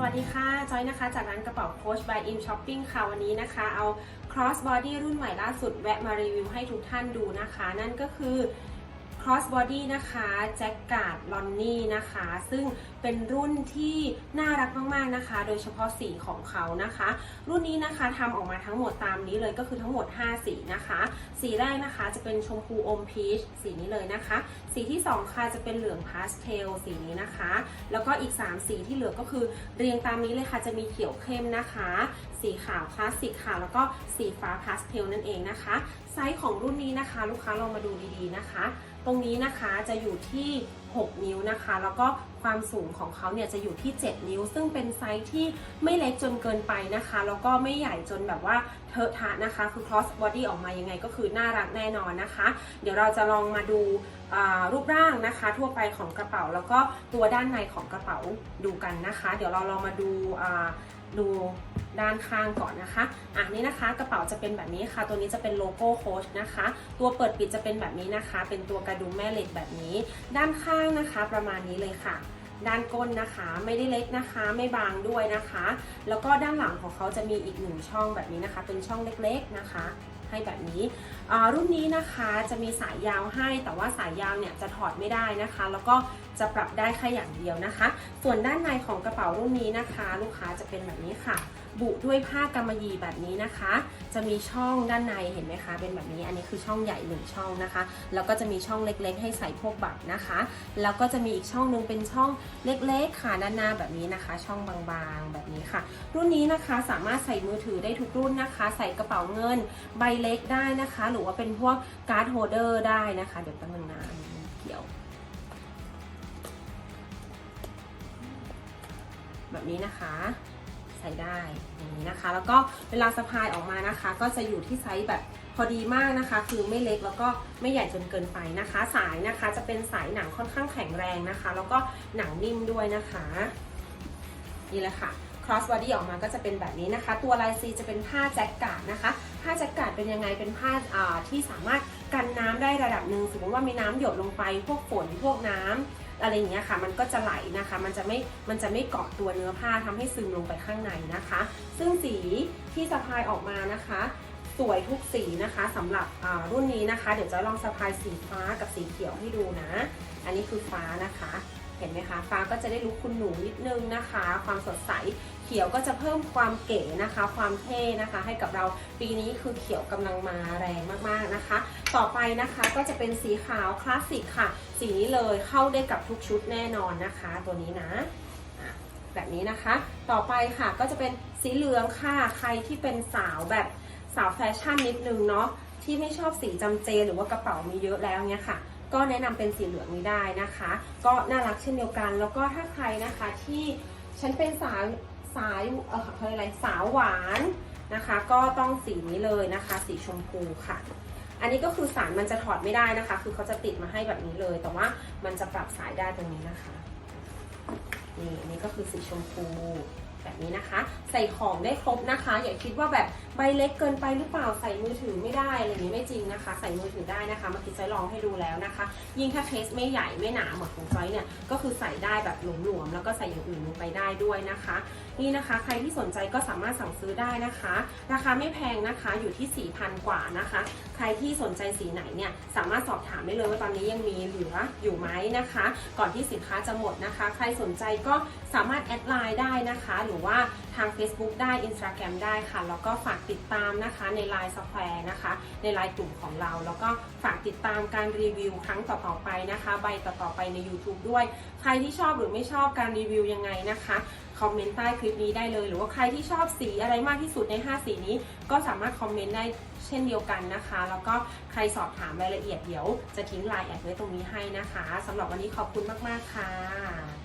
สวัสดีค่ะ จอยนะคะ จากร้านกระเป๋าโค้ช by im shopping ค่ะ วันนี้นะคะ เอา cross body รุ่นใหม่ล่าสุดแวะมารีวิวให้ทุกท่านดูนะคะ นั่นก็คือ cross body นะคะแจ็คการ์ดลอนนี่นะคะ ซึ่งเป็นรุ่นที่น่ารักมากๆนะคะ โดยเฉพาะสีของเขานะคะ รุ่นนี้นะคะทำออกมาทั้งหมดตามนี้เลยก็คือทั้งหมด 5 สีนะคะ สีแรกนะคะจะเป็นชมพูอมพีชสีนี้เลยนะคะ สีที่ 2 ค่ะจะเป็นเหลืองพาสเทลสีนี้นะคะ แล้วก็อีก 3 สีที่เหลือก็คือเรียงตามนี้เลยค่ะจะมีเขียวเข้มนะคะ สีขาวคลาสสิกค่ะ แล้วก็สีฟ้าพาสเทลนั่นเองนะคะ ไซส์ของรุ่นนี้นะคะ ลูกค้าลองมาดูดีๆนะคะตรงนี้นะคะจะอยู่ที่ 6 นิ้วนะคะ แล้วก็ความสูงของเขาเนี่ยจะอยู่ที่ 7 นิ้ว ซึ่งเป็นไซส์ที่ไม่เล็กจนเกินไปนะคะ แล้วก็ไม่ใหญ่จนแบบว่าเทอะทะนะคะ คือ cross body ออกมายังไงก็คือน่ารักแน่นอนนะคะ เดี๋ยวเราจะลองมาดูรูปร่างนะคะ ทั่วไปของกระเป๋า แล้วก็ตัวด้านในของกระเป๋าดูกันนะคะ เดี๋ยวเราลองมาดูดู ด้านข้างก่อนนะคะอะนี่นะคะกระเป๋าจะเป็นแบบนี้ค่ะ ตัวนี้จะเป็นโลโก้โค้ชนะคะ ตัวเปิดปิดจะเป็นแบบนี้นะคะ เป็นตัวกระดุมแม่เหล็กแบบนี้ ด้านข้างนะคะประมาณนี้เลยค่ะด้านก้นนะคะไม่ได้เล็กนะคะไม่บางด้วยนะคะ แล้วก็ด้านหลังของเขาจะมีอีกหนึ่งช่องแบบนี้นะคะ เป็นช่องเล็กๆนะคะ ให้แบบนี้อ่ารุ่นนี้นะคะจะมีสายยาวให้ แต่ว่าสายยาวเนี่ยจะถอดไม่ได้นะคะ แล้วก็จะปรับได้แค่อย่างเดียวนะคะ ส่วนด้านในของกระเป๋ารุ่นนี้นะคะ ลูกค้าจะเป็นแบบนี้ค่ะ บุด้วยผ้ากำมะหยี่แบบนี้นะคะ จะมีช่องด้านในเห็นไหมคะ เป็นแบบนี้อันนี้คือช่องใหญ่หนึ่งช่องนะคะ แล้วก็จะมีช่องเล็กๆ ให้ใส่พวกบัตรนะคะ แล้วก็จะมีอีกช่องหนึงเป็นช่องเล็กๆ ค่ะด้านหน้าแบบนี้นะคะ ช่องบางๆแบบนี้ค่ะ รุ่นนี้นะคะสามารถใส่มือถือได้ทุกรุ่นนะคะ ใส่กระเป๋าเงินใบเล็กได้นะคะ หรือว่าเป็นพวกการ์ดโฮเดอร์ได้นะคะ เดี๋ยวแป๊บนึงนะเกี่ยวแบบนี้นะคะ ใส่ได้นี้นะคะ แล้วก็เวลาสะพายออกมานะคะ ก็จะอยู่ที่ไซส์แบบพอดีมากนะคะ คือไม่เล็กแล้วก็ไม่ใหญ่จนเกินไปนะคะ สายนะคะจะเป็นสายหนังค่อนข้างแข็งแรงนะคะ แล้วก็หนังนิ่มด้วยนะคะนี่แหละค่ะ cross body ออกมาก็จะเป็นแบบนี้นะคะ ตัวลายซีจะเป็นผ้าแจ็คกาดนะคะ ผ้าแจ็คกาดเป็นยังไงเป็นผ้าอ่าที่สามารถกันน้ำได้ระดับหนึ่งสมมติว่ามีน้ำหยดลงไป พวกฝนพวกน้ำ อะไรอย่างเงี้ยค่ะ มันก็จะไหลนะคะ มันจะไม่ มันจะไม่เกาะตัวเนื้อผ้าทำให้ซึมลงไปข้างในนะคะ ซึ่งสีที่สะพายออกมานะคะ สวยทุกสีนะคะสำหรับรุ่นนี้นะคะ เดี๋ยวจะลองสะพายสีฟ้ากับสีเขียวให้ดูนะ อันนี้คือฟ้านะคะ เห็นไหมคะ ฟ้าก็จะได้ลุกคุณหนูนิดนึงนะคะ ความสดใส เขียวก็จะเพิ่มความเก๋นะคะ ความเท่นะคะ ให้กับเราปีนี้คือเขียวกำลังมาแรงมากๆนะคะ ต่อไปนะคะก็จะเป็นสีขาวคลาสสิกค่ะ สีนี้เลยเข้าได้กับทุกชุดแน่นอนนะคะ ตัวนี้นะอะแบบนี้นะคะ ต่อไปค่ะก็จะเป็นสีเหลืองค่ะ ใครที่เป็นสาวแบบสาวแฟชั่นนิดนึงเนาะ ที่ไม่ชอบสีจำเจ หรือว่ากระเป๋ามีเยอะแล้วเนี่ยค่ะ ก็แนะนำเป็นสีเหลืองนี้ได้นะคะ ก็น่ารักเช่นเดียวกัน แล้วก็ถ้าใครนะคะที่ฉันเป็นสาว สายเออเขาเรียกอะไรสาวหวานนะคะ ก็ต้องสีนี้เลยนะคะ สีชมพูค่ะ อันนี้ก็คือสารมันจะถอดไม่ได้นะคะ คือเขาจะติดมาให้แบบนี้เลย แต่ว่ามันจะปรับสายได้ตรงนี้นะคะนี่อันนี้ก็คือสีชมพู แบบนี้นะคะ ใส่ของได้ครบนะคะ อย่าคิดว่าแบบใบเล็กเกินไปหรือเปล่าใส่มือถือไม่ได้อะไรนี้ไม่จริงนะคะ ใส่มือถือได้นะคะเมื่อกี้จอยลองให้ดูแล้วนะคะ ยิ่งถ้าเคสไม่ใหญ่ไม่หนาเหมือนของจอยเนี่ยก็คือใส่ได้แบบหลวมๆแล้วก็ใส่อย่างอื่นลงไปได้ด้วยนะคะ นี่นะคะ ใครที่สนใจก็สามารถสั่งซื้อได้นะคะ ราคาไม่แพงนะคะอยู่ที่ 4,000 กว่านะคะ ใครที่สนใจสีไหนเนี่ยสามารถสอบถามได้เลยว่าตอนนี้ยังมีเหลืออยู่ไหมนะคะ ก่อนที่สินค้าจะหมดนะคะ ใครสนใจก็สามารถแอดไลน์ได้นะคะหรือว่าทาง Facebook ได้ Instagram ได้ค่ะ แล้วก็ฝากติดตามนะคะใน Line s q u a r e นะคะ ใน Line กลุ่มของเรา แล้วก็ฝากติดตามการรีวิวครั้งต่อๆไปนะคะ ใบต่อๆไปใน YouTube ด้วย ใครที่ชอบหรือไม่ชอบการรีวิวยังไงนะคะคอมเมนต์ใต้คลิปนี้ได้เลย หรือว่าใครที่ชอบสีอะไรมากที่สุดใน 5 สีนี้ ก็สามารถคอมเมนต์ได้เช่นเดียวกันนะคะ แล้วก็ใครสอบถามรายละเอียดเดี๋ยว จะทิ้งไลน์แอดไว้ตรงนี้ให้นะคะสำหรับวันนี้ขอบคุณมาก ๆ ค่ะ